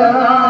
Allah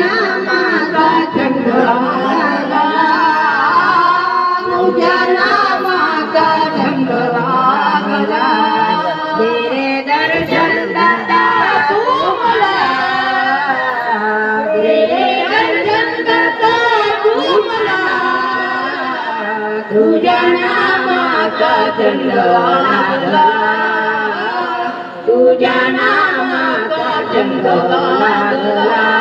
तुझ्या नामाचा चंद्र लागला तुझ्या नामाचा चंद्र लागला